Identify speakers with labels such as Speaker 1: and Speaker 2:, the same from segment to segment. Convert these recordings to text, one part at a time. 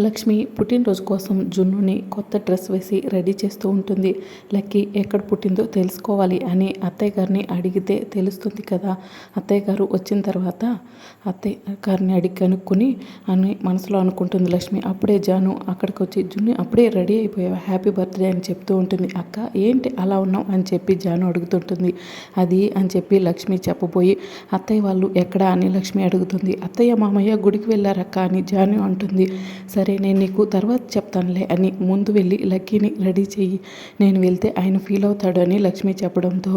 Speaker 1: లక్ష్మి పుట్టినరోజు కోసం జున్నుని కొత్త డ్రెస్ వేసి రెడీ చేస్తూ ఉంటుంది. లక్కీ ఎక్కడ పుట్టిందో తెలుసుకోవాలి అని అత్తయ్య గారిని అడిగితే తెలుస్తుంది కదా. అత్తయ్య గారు వచ్చిన తర్వాత అత్తయ్య గారిని అడిగి కనుక్కొని అని మనసులో అనుకుంటుంది లక్ష్మి. అప్పుడే జాను అక్కడికి వచ్చి జున్ను అప్పుడే రెడీ అయిపోయావు? హ్యాపీ బర్త్డే అని చెప్తూ ఉంటుంది. అక్క ఏంటి అలా ఉన్నావు? అని చెప్పి జాను అడుగుతుంటుంది. అది అని చెప్పి లక్ష్మి చెప్పబోయి అత్తయ్య వాళ్ళు ఎక్కడా? అని లక్ష్మి అడుగుతుంది. అత్తయ్య మామయ్య గుడికి వెళ్ళారక్క? అని జాను అంటుంది. సరే సరే నేను నీకు తర్వాత చెప్తానులే అని ముందు వెళ్ళి లక్కీని రెడీ చెయ్యి. నేను వెళ్తే ఆయన ఫీల్ అవుతాడు అని లక్ష్మి చెప్పడంతో.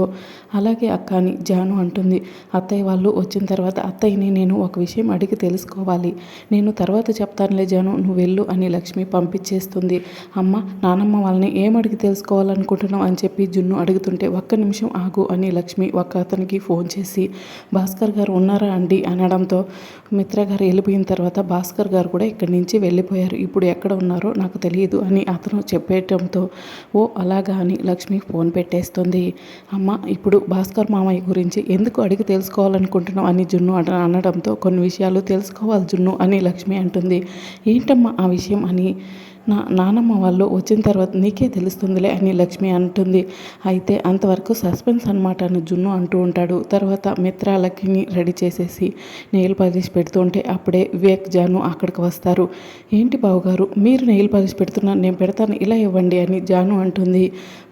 Speaker 1: అలాగే అక్క అని జాను అంటుంది. అత్తయ్య వాళ్ళు వచ్చిన తర్వాత అత్తయ్యని నేను ఒక విషయం అడిగి తెలుసుకోవాలి. నేను తర్వాత చెప్తానులే జాను నువ్వు వెళ్ళు అని లక్ష్మి పంపించేస్తుంది. అమ్మ నానమ్మ వాళ్ళని ఏం అడిగి తెలుసుకోవాలనుకుంటున్నావు అని చెప్పి జున్ను అడుగుతుంటే ఒక్క నిమిషం ఆగు అని లక్ష్మి ఒక అతనికి ఫోన్ చేసి భాస్కర్ గారు ఉన్నారా అండి? అనడంతో మిత్ర గారు వెళ్ళిపోయిన తర్వాత భాస్కర్ గారు కూడా ఇక్కడి నుంచి వెళ్ళిపోయారు. పోయారు. ఇప్పుడు ఎక్కడ ఉన్నారో నాకు తెలియదు అని అతను చెప్పేయటంతో ఓ అలాగా అని లక్ష్మి ఫోన్ పెట్టేస్తుంది. అమ్మ ఇప్పుడు భాస్కర్ మామయ్య గురించి ఎందుకు అడిగి తెలుసుకోవాలనుకుంటున్నావు? అని జున్ను అట అనడంతో కొన్ని విషయాలు తెలుసుకోవాలి జున్ను అని లక్ష్మి అంటుంది. ఏంటమ్మా ఆ విషయం అని నా నానమ్మ వాళ్ళు వచ్చిన తర్వాత నీకే తెలుస్తుందిలే అని లక్ష్మి అంటుంది. అయితే అంతవరకు సస్పెన్స్ అనమాట అని జున్ను అంటూ ఉంటాడు. తర్వాత మిత్రాలకి రెడీ చేసేసి నెయిల్ పాలిష్ పెడుతుంటే అప్పుడే వివేక్ జాను అక్కడికి వస్తారు. ఏంటి బావగారు మీరు నెయిల్ పాలిష్ పెడుతున్నాను నేను పెడతాను ఇలా ఇవ్వండి అని జాను అంటుంది.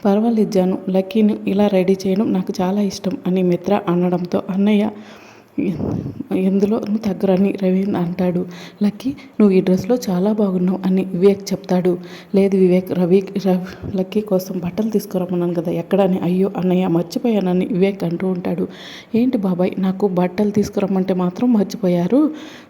Speaker 1: పర్వాలేదు జాను లక్కీని ఇలా రెడీ చేయడం నాకు చాలా ఇష్టం అని మిత్ర అనడంతో అన్నయ్య ఎందులో తగ్గరని రవి అంటాడు. లక్కీ నువ్వు ఈ డ్రెస్లో చాలా బాగున్నావు అని వివేక్ చెప్తాడు. లేదు వివేక్ రవి లక్కీ కోసం బట్టలు తీసుకురమ్మన్నాను కదా ఎక్కడని? అయ్యో అన్నయ్య మర్చిపోయానని వివేక్ అంటూ ఉంటాడు. ఏంటి బాబాయ్ నాకు బట్టలు తీసుకురమ్మంటే మాత్రం మర్చిపోయారు?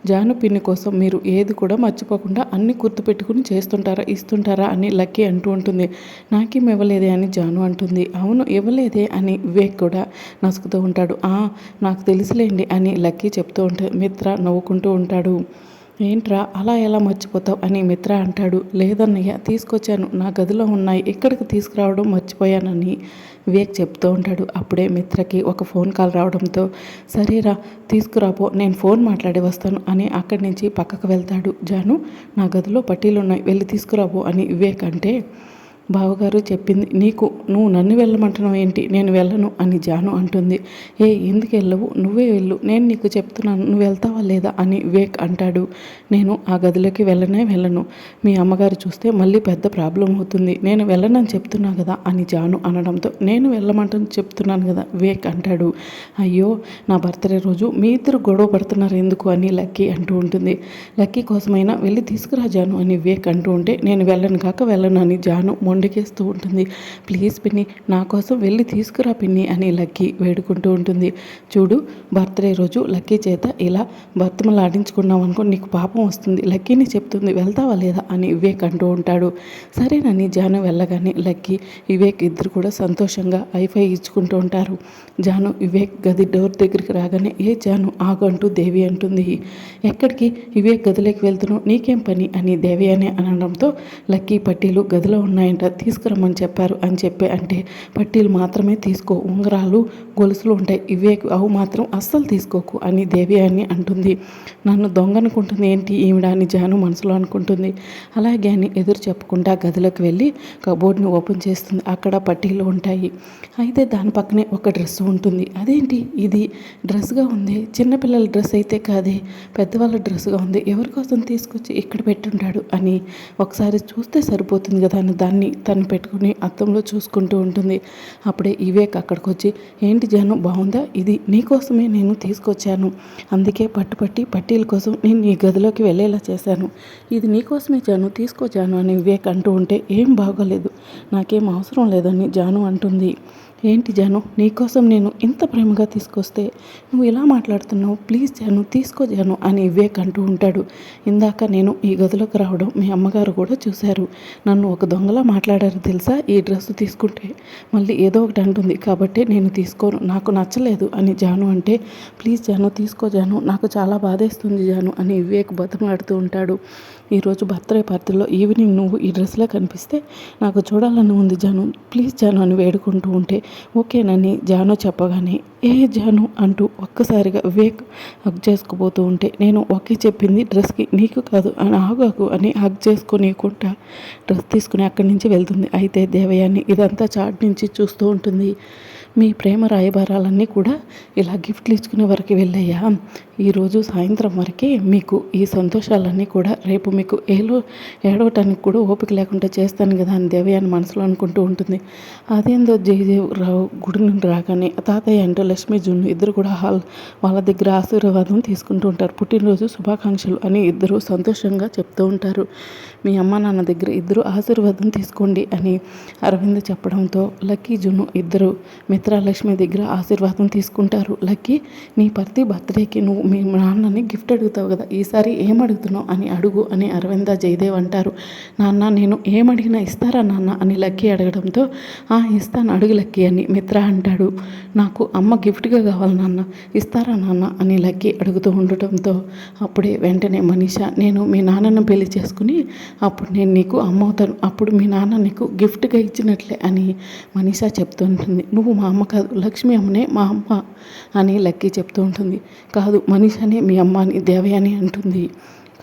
Speaker 1: జాను పిన్ని కోసం మీరు ఏది కూడా మర్చిపోకుండా అన్ని గుర్తుపెట్టుకుని చేస్తుంటారా ఇస్తుంటారా అని లక్కీ అంటూ ఉంటుంది. నాకేం ఇవ్వలేదే అని జాను అంటుంది. అవును ఇవ్వలేదే అని వివేక్ కూడా నసుకుతూ ఉంటాడు. నాకు తెలిసిలేండి అని లక్కీ చెప్తూ ఉంటే మిత్ర నవ్వుకుంటూ ఉంటాడు. ఏంట్రా అలా ఎలా మర్చిపోతావు? అని మిత్ర అంటాడు. లేదన్నయ్య తీసుకొచ్చాను. నా గదిలో ఉన్నాయి. ఇక్కడికి తీసుకురావడం మర్చిపోయానని వివేక్ చెప్తూ ఉంటాడు. అప్పుడే మిత్రకి ఒక ఫోన్ కాల్ రావడంతో సరేరా తీసుకురాపో నేను ఫోన్ మాట్లాడి వస్తాను అని అక్కడి నుంచి పక్కకు వెళ్తాడు. జాను నా గదిలో పట్టీలు ఉన్నాయి వెళ్ళి తీసుకురాపో అని వివేక్ అంటే బావగారు చెప్పింది నీకు నువ్వు నన్ను వెళ్ళమంటున్నావు ఏంటి? నేను వెళ్ళను అని జాను అంటుంది. ఏ ఎందుకు వెళ్ళవు? నువ్వే వెళ్ళు. నేను నీకు చెప్తున్నాను. నువ్వు వెళ్తావా లేదా? అని వివేక్ అంటాడు. నేను ఆ గదిలోకి వెళ్ళనే వెళ్ళను. మీ అమ్మగారు చూస్తే మళ్ళీ పెద్ద ప్రాబ్లం అవుతుంది. నేను వెళ్ళనని చెప్తున్నా కదా అని జాను అనడంతో. నేను వెళ్ళమంటని చెప్తున్నాను కదా వివేక్ అంటాడు. అయ్యో నా బర్త్డే రోజు మీ ఇద్దరు గొడవ పడుతున్నారు ఎందుకు? అని లక్కీ అంటూ ఉంటుంది. లక్కీ కోసమైనా వెళ్ళి తీసుకురా జాను అని వివేక్ అంటూ ఉంటే నేను వెళ్ళను కాక వెళ్ళను అని జాను మొండికేస్తూ ఉంటుంది. ప్లీజ్ పిన్ని నా కోసం వెళ్ళి తీసుకురా పిన్ని అని లక్కీ వేడుకుంటూ ఉంటుంది. చూడు బర్త్డే రోజు లక్కీ చేత ఇలా బర్తమలాడించుకున్నాం అనుకో నీకు పాపం వస్తుంది. లక్కీని చెప్తుంది వెళ్తావా లేదా? అని వివేక్ అంటూ ఉంటాడు. సరేనని జాను వెళ్ళగానే లక్కీ వివేక్ ఇద్దరు కూడా సంతోషంగా ఐఫై ఇచ్చుకుంటూ ఉంటారు. జాను వివేక్ గది డోర్ దగ్గరికి రాగానే ఏ జాను ఆగంటూ దేవి అంటుంది. ఎక్కడికి? వివేక్ గదిలోకి వెళ్తున్నావు నీకేం పని? అని దేవి అనే అనడంతో లక్కీ పట్టీలు గదిలో ఉన్నాయంట. తీసుకురమ్మని చెప్పారు అని చెప్పి అంటే పట్టీలు మాత్రమే తీసుకో ఉంగరాలు గొలుసులు ఉంటాయి ఇవే అవు మాత్రం అస్సలు తీసుకోకు అని దేవి అని అంటుంది. నన్ను దొంగనుకుంటుంది ఏంటి? ఈవిడ అని జాను మనసులో అనుకుంటుంది. అలాగే అని ఎదురు చెప్పకుండా గదిలోకి వెళ్ళి కబోర్డ్ని ఓపెన్ చేస్తుంది. అక్కడ పట్టీలు ఉంటాయి. అయితే దాని పక్కనే ఒక డ్రెస్ ఉంటుంది. అదేంటి? ఇది డ్రెస్గా ఉంది. చిన్నపిల్లల డ్రెస్ అయితే కాదే. పెద్దవాళ్ళ డ్రెస్గా ఉంది. ఎవరి కోసం తీసుకొచ్చి ఇక్కడ పెట్టుంటాడు అని ఒకసారి చూస్తే సరిపోతుంది కదా అని దాన్ని తను పెట్టుకుని అద్దంలో చూసుకుంటూ ఉంటుంది. అప్పుడే వివేక్ అక్కడికి వచ్చి ఏంటి జాను బాగుందా? ఇది నీకోసమే నేను తీసుకొచ్చాను. అందుకే పట్టుపట్టి పట్టీల కోసం నేను నీ గదిలోకి వెళ్ళేలా చేశాను. ఇది నీకోసమే జాను తీసుకో జాను అని వివేక్ అంటూ ఉంటే ఏం బాగోలేదు. నాకేం అవసరం లేదని జాను అంటుంది. ఏంటి జాను? నీకోసం నేను ఇంత ప్రేమగా తీసుకొస్తే నువ్వు ఇలా మాట్లాడుతున్నావు? ప్లీజ్ జాను తీసుకో జాను అని వివేక్ అంటూ ఉంటాడు. ఇందాక నేను ఈ గదిలోకి రావడం మీ అమ్మగారు కూడా చూశారు. నన్ను ఒక దొంగలా మాట్లాడారు తెలుసా ఈ డ్రెస్ తీసుకుంటే? మళ్ళీ ఏదో ఒకటి అంటుంది. కాబట్టి నేను తీసుకోను. నాకు నచ్చలేదు అని జాను అంటే ప్లీజ్ జాను తీసుకో జాను. నాకు చాలా బాధేస్తుంది జాను అని వివేక్ బతమాడుతూ ఉంటాడు. ఈరోజు బర్త్డే పార్టీలో ఈవినింగ్ నువ్వు ఈ డ్రెస్లో కనిపిస్తే నాకు చూడాలని ఉంది జాను. ప్లీజ్ జాను అని వేడుకుంటూ ఉంటే ఓకేనని జాను చెప్పగానే ఏ జాను అంటూ ఒక్కసారిగా వేక్ హగ్ చేసుకుపోతూ ఉంటే నేను ఒకే చెప్పింది డ్రెస్కి నీకు కాదు అని ఆగాకు అని హగ్ చేసుకునేకుంటా డ్రెస్ తీసుకుని అక్కడి నుంచి వెళ్తుంది. అయితే దేవయాన్ని ఇదంతా చాట్ నుంచి చూస్తూ ఉంటుంది. మీ ప్రేమ రాయబారాలన్నీ కూడా ఇలా గిఫ్ట్లు ఇచ్చుకునే వరకు వెళ్ళయ్యా ఈరోజు సాయంత్రం వరకే మీకు ఈ సంతోషాలన్నీ కూడా రేపు మీకు ఏలో ఏడవటానికి కూడా ఓపిక లేకుండా చేస్తాను కదా అని దేవయాని మనసులో అనుకుంటూ ఉంటుంది. అదేందో జయదేవరావు గుడి నుండి రాగానే తాతయ్య అంటూ లక్ష్మీ జున్ను ఇద్దరు కూడా హాల్ వాళ్ళ దగ్గర ఆశీర్వాదం తీసుకుంటూ ఉంటారు. పుట్టినరోజు శుభాకాంక్షలు అని ఇద్దరు సంతోషంగా చెప్తూ ఉంటారు. మీ అమ్మ నాన్న దగ్గర ఇద్దరు ఆశీర్వాదం తీసుకోండి అని అరవింద్ చెప్పడంతో లక్కీ జున్ను ఇద్దరు మిత్రలక్ష్మి దగ్గర ఆశీర్వాదం తీసుకుంటారు. లక్కీ నీ ప్రతి బర్త్డేకి నువ్వు మీ నాన్నని గిఫ్ట్ అడుగుతావు కదా ఈసారి ఏం అడుగుతున్నావు అని అడుగు అని అరవింద జయదేవ్ అంటారు. నాన్న నేను ఏమడిగినా ఇస్తారా నాన్న అని లక్కీ అడగడంతో ఆ ఇస్తాను అడుగు లక్కీ అని మిత్ర అంటాడు. నాకు అమ్మ గిఫ్ట్గా కావాలి నాన్న ఇస్తారా నాన్న అని లక్కీ అడుగుతూ ఉండటంతో అప్పుడే వెంటనే మనీష నేను మీ నాన్నను పెళ్ళి చేసుకుని అప్పుడు నేను నీకు అమ్మ అవుతాను అప్పుడు మీ నాన్న నీకు గిఫ్ట్గా ఇచ్చినట్లే అని మనీషా చెప్తూ ఉంటుంది నువ్వు మా అమ్మ కాదు లక్ష్మి అమ్మనే మా అమ్మ అని లక్కీ చెప్తూ ఉంటుంది. కాదు మనీషానే మీ అమ్మ అని అంటుంది.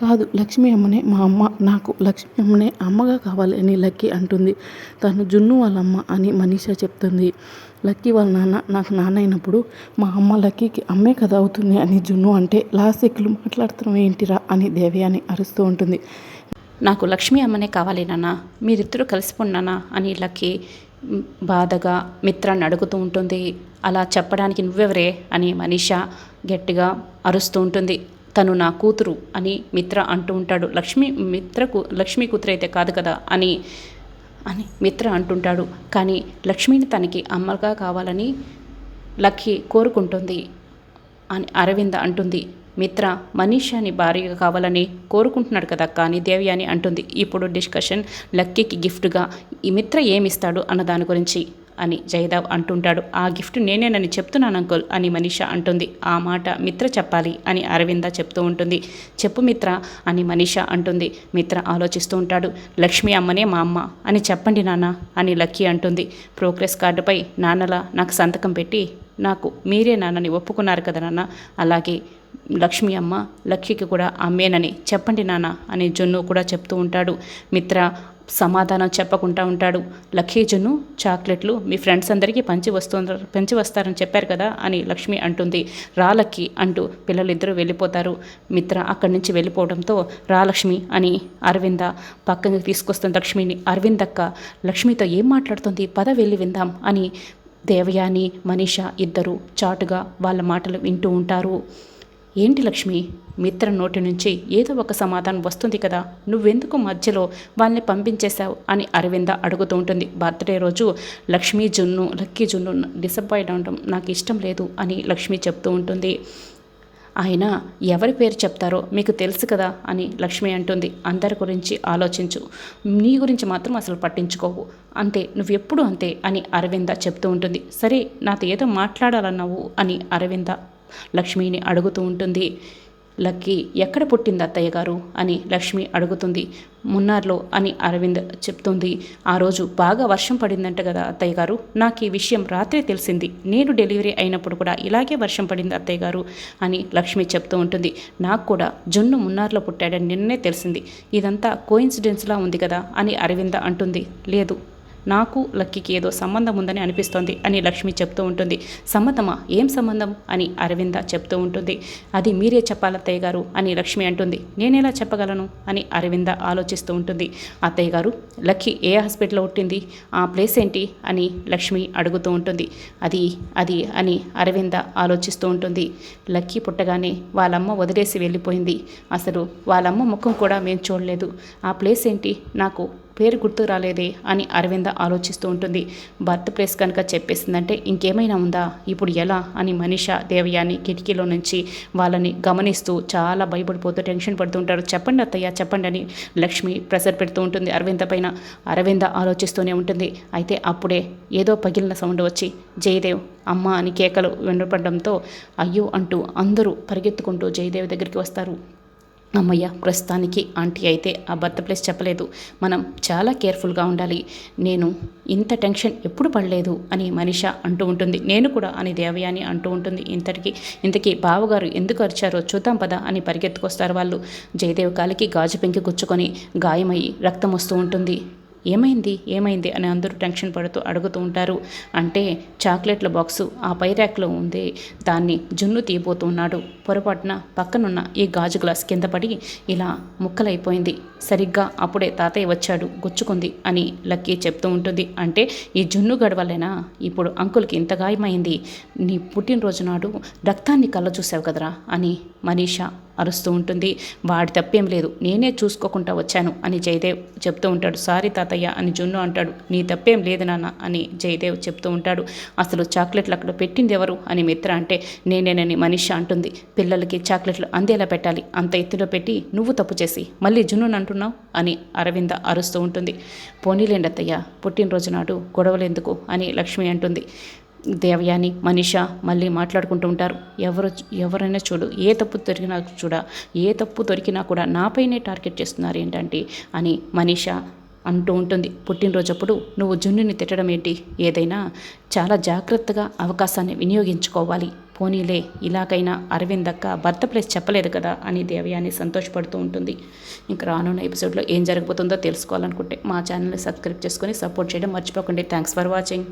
Speaker 1: కాదు లక్ష్మి అమ్మనే మా అమ్మ నాకు లక్ష్మీ అమ్మనే అమ్మగా కావాలి అని లక్కీ అంటుంది. తను జున్ను వాళ్ళ అమ్మ అని మనీష చెప్తుంది. లక్కీ వాళ్ళ నాన్న నాకు నాన్న అయినప్పుడు మా అమ్మ లక్కీకి అమ్మే కదా అవుతుంది అని జున్ను అంటే లాసిక్లు మాట్లాడుతున్నాం ఏంటిరా అని దేవయాని అరుస్తూ ఉంటుంది.
Speaker 2: నాకు లక్ష్మీ అమ్మనే కావాలి నాన్న మీరిద్దరూ కలిసిపోండినా అని లక్కీ బాధగా మిత్రాన్ని అడుగుతూ ఉంటుంది. అలా చెప్పడానికి నువ్వెవరే అని మనీషా గట్టిగా అరుస్తూ ఉంటుంది. తను నా కూతురు అని మిత్ర అంటూ ఉంటాడు. లక్ష్మి మిత్రకు లక్ష్మీ కూతురు అయితే కాదు కదా అని అని మిత్ర అంటుంటాడు. కానీ లక్ష్మిని తనకి అమ్మగా కావాలని లక్కీ కోరుకుంటుంది అని అరవింద అంటుంది. మిత్ర మనీషాని భార్యగా కావాలని కోరుకుంటున్నాడు కదా కానీ దేవి అని అంటుంది. ఇప్పుడు డిస్కషన్ లక్కీకి గిఫ్ట్గా ఈ మిత్ర ఏమిస్తాడు అన్న దాని గురించి. అని జయదేవ్ అంటుంటాడు. ఆ గిఫ్ట్ నేనేనని చెప్తున్నాను అంకుల్ అని మనీషా అంటుంది. ఆ మాట మిత్ర చెప్పాలి అని అరవింద చెప్తూ ఉంటుంది. చెప్పు మిత్ర అని మనీషా అంటుంది. మిత్ర ఆలోచిస్తూ ఉంటాడు. లక్ష్మి అమ్మనే మా అమ్మ అని చెప్పండి నాన్న అని లక్కీ అంటుంది. ప్రోగ్రెస్ కార్డుపై నాన్నలా నాకు సంతకం పెట్టి నాకు మీరే నాన్నని ఒప్పుకున్నారు కదా నాన్న. అలాగే లక్ష్మి అమ్మ లక్ష్మికి కూడా అమ్మేనని చెప్పండి నాన్న అని జున్ను కూడా చెప్తూ ఉంటాడు. మిత్ర సమాధానం చెప్పకుండా ఉంటాడు. లఖీజును చాక్లెట్లు మీ ఫ్రెండ్స్ అందరికీ పంచి వస్తున్నారు పంచి వస్తారని చెప్పారు కదా అని లక్ష్మి అంటుంది. రా లక్కీ అంటూ పిల్లలిద్దరూ వెళ్ళిపోతారు. మిత్ర అక్కడి నుంచి వెళ్ళిపోవడంతో రా లక్ష్మి అని అరవింద పక్కకి తీసుకొస్తుంది లక్ష్మిని. అరవిందక్క లక్ష్మితో ఏం మాట్లాడుతుంది? పద వెళ్ళి విందాం అని దేవయాని మనీష ఇద్దరు చాటుగా వాళ్ళ మాటలు వింటూ ఉంటారు. ఏంటి లక్ష్మి? మిత్ర నోటి నుంచి ఏదో ఒక సమాధానం వస్తుంది కదా. నువ్వెందుకు మధ్యలో వాళ్ళని పంపించేశావు? అని అరవింద అడుగుతూ ఉంటుంది. బర్త్డే రోజు లక్ష్మీ జున్ను లక్కీ జున్ను డిసప్పాయింట్ అవడం నాకు ఇష్టం లేదు అని లక్ష్మి చెప్తూ ఉంటుంది. ఆయన ఎవరి పేరు చెప్తారో మీకు తెలుసు కదా అని లక్ష్మి అంటుంది. అందరి గురించి ఆలోచించు. నీ గురించి మాత్రం అసలు పట్టించుకోవు అంతే నువ్వెప్పుడు అంతే అని అరవింద చెప్తూ ఉంటుంది. సరే నాతో ఏదో మాట్లాడాలన్నావు అని అరవింద లక్ష్మిని అడుగుతూ ఉంటుంది. లక్కీ ఎక్కడ పుట్టింది అత్తయ్య గారు? అని లక్ష్మి అడుగుతుంది. మున్నార్లో అని అరవింద్ చెప్తుంది. ఆ రోజు బాగా వర్షం పడిందంట కదా అత్తయ్య గారు. నాకు ఈ విషయం రాత్రే తెలిసింది. నేను డెలివరీ అయినప్పుడు కూడా ఇలాగే వర్షం పడింది అత్తయ్య గారు అని లక్ష్మి చెప్తూ ఉంటుంది. నాకు కూడా జున్ను మున్నార్లో పుట్టాడని నిన్నే తెలిసింది. ఇదంతా కోయిన్సిడెన్స్లా ఉంది కదా అని అరవింద అంటుంది. లేదు నాకు లక్కీకి ఏదో సంబంధం ఉందని అనిపిస్తోంది అని లక్ష్మి చెప్తూ ఉంటుంది. సంబంధమా? ఏం సంబంధం? అని అరవింద చెప్తూ ఉంటుంది. అది మీరే చెప్పాలి అత్తయ్య గారు అని లక్ష్మి అంటుంది. నేనేలా చెప్పగలను? అని అరవింద ఆలోచిస్తూ ఉంటుంది. అత్తయ్య గారు లక్కీ ఏ హాస్పిటల్లో పుట్టింది? ఆ ప్లేస్ ఏంటి? అని లక్ష్మి అడుగుతూ ఉంటుంది. అది అది అని అరవింద ఆలోచిస్తూ ఉంటుంది. లక్కీ పుట్టగానే వాళ్ళమ్మ వదిలేసి వెళ్ళిపోయింది. అసలు వాళ్ళమ్మ ముఖం కూడా మేము చూడలేదు. ఆ ప్లేస్ ఏంటి? నాకు పేరు గుర్తు రాలేదే అని అరవింద ఆలోచిస్తూ ఉంటుంది. బర్త్ ప్లేస్ కనుక చెప్పేసిందంటే ఇంకేమైనా ఉందా? ఇప్పుడు ఎలా? అని మనీష దేవయాని కిటికీలో నుంచి వాళ్ళని గమనిస్తూ చాలా భయపడిపోతూ టెన్షన్ పడుతూ ఉంటారు చెప్పండి అత్తయ్య చెప్పండి అని లక్ష్మి ప్రెషర్ పెడుతూ ఉంటుంది అరవింద పైన. అరవింద ఆలోచిస్తూనే ఉంటుంది. అయితే అప్పుడే ఏదో పగిలిన సౌండ్ వచ్చి జయదేవ్ అమ్మ అని కేకలు వినపడడంతో అయ్యో అంటూ అందరూ పరిగెత్తుకుంటూ జయదేవ్ దగ్గరికి వస్తారు. అమ్మయ్య ప్రస్తుతానికి ఆంటీ అయితే ఆ భర్త ప్లేస్ చెప్పలేదు. మనం చాలా కేర్ఫుల్గా ఉండాలి. నేను ఇంత టెన్షన్ ఎప్పుడు పడలేదు అని మనిష అంటూ ఉంటుంది. నేను కూడా అని దేవయాని అంటూ ఉంటుంది. ఇంతటికి ఇంతకీ బావగారు ఎందుకు అరిచారో చూద్దాం పదా అని పరిగెత్తుకొస్తారు వాళ్ళు. జయదేవ్ కాలికి గాజు పెంకి గుచ్చుకొని గాయమయ్యి రక్తం వస్తూ ఉంటుంది. ఏమైంది? ఏమైంది? అని అందరూ టెన్షన్ పడుతూ అడుగుతూ ఉంటారు. అంటే చాక్లెట్ల బాక్సు ఆ పై ర్యాక్లో ఉంది. దాన్ని జున్ను తీయబోతున్నాడు. పొరపాటున పక్కనున్న ఈ గాజు గ్లాస్ కింద పడి ఇలా ముక్కలైపోయింది. సరిగ్గా అప్పుడే తాతయ్య వచ్చాడు. గుచ్చుకుంది అని లక్కీ చెప్తూ ఉంటుంది. అంటే ఈ జున్ను గడవలేనా? ఇప్పుడు అంకుల్కి ఇంత గాయమైంది. నీ పుట్టినరోజు నాడు రక్తాన్ని కళ్ళ చూసావు కదరా? అని మనీషా అరుస్తూ ఉంటుంది. వాడి తప్పేం లేదు. నేనే చూసుకోకుండా వచ్చాను అని జయదేవ్ చెప్తూ ఉంటాడు. సారీ తాతయ్య అని జున్ను అంటాడు. నీ తప్పేం లేదు నాన్న అని జయదేవ్ చెప్తూ ఉంటాడు. అసలు చాక్లెట్లు అక్కడ పెట్టింది ఎవరు? అని మిత్ర అంటే నేనేనని మనిషి అంటుంది. పిల్లలకి చాక్లెట్లు అందేలా పెట్టాలి. అంత ఎత్తులో పెట్టి నువ్వు తప్పు చేసి మళ్ళీ జున్నుని అంటున్నావు? అని అరవింద అరుస్తూ ఉంటుంది. పోనీలేండి అత్తయ్య. పుట్టినరోజు నాడు గొడవలు ఎందుకు? అని లక్ష్మి అంటుంది. దేవయాని మనిష మళ్ళీ మాట్లాడుకుంటూ ఉంటారు. ఎవరు ఎవరైనా చూడు ఏ తప్పు దొరికినా చూడ ఏ తప్పు దొరికినా కూడా నాపైనే టార్గెట్ చేస్తున్నారు ఏంటంటే అని మనిష అంటూ ఉంటుంది. పుట్టినరోజప్పుడు నువ్వు జున్నుని తిట్టడం ఏంటి? ఏదైనా చాలా జాగ్రత్తగా అవకాశాన్ని వినియోగించుకోవాలి. పోనీలే ఇలాగైనా అరవింద్ అక్క భర్త ప్లేస్ చెప్పలేదు కదా అని దేవయాని సంతోషపడుతూ ఉంటుంది. ఇంకా రానున్న ఎపిసోడ్లో ఏం జరగబోతుందో తెలుసుకోవాలనుకుంటే మా ఛానల్ని సబ్స్క్రైబ్ చేసుకొని సపోర్ట్ చేయడం మర్చిపోకండి. Thanks for watching.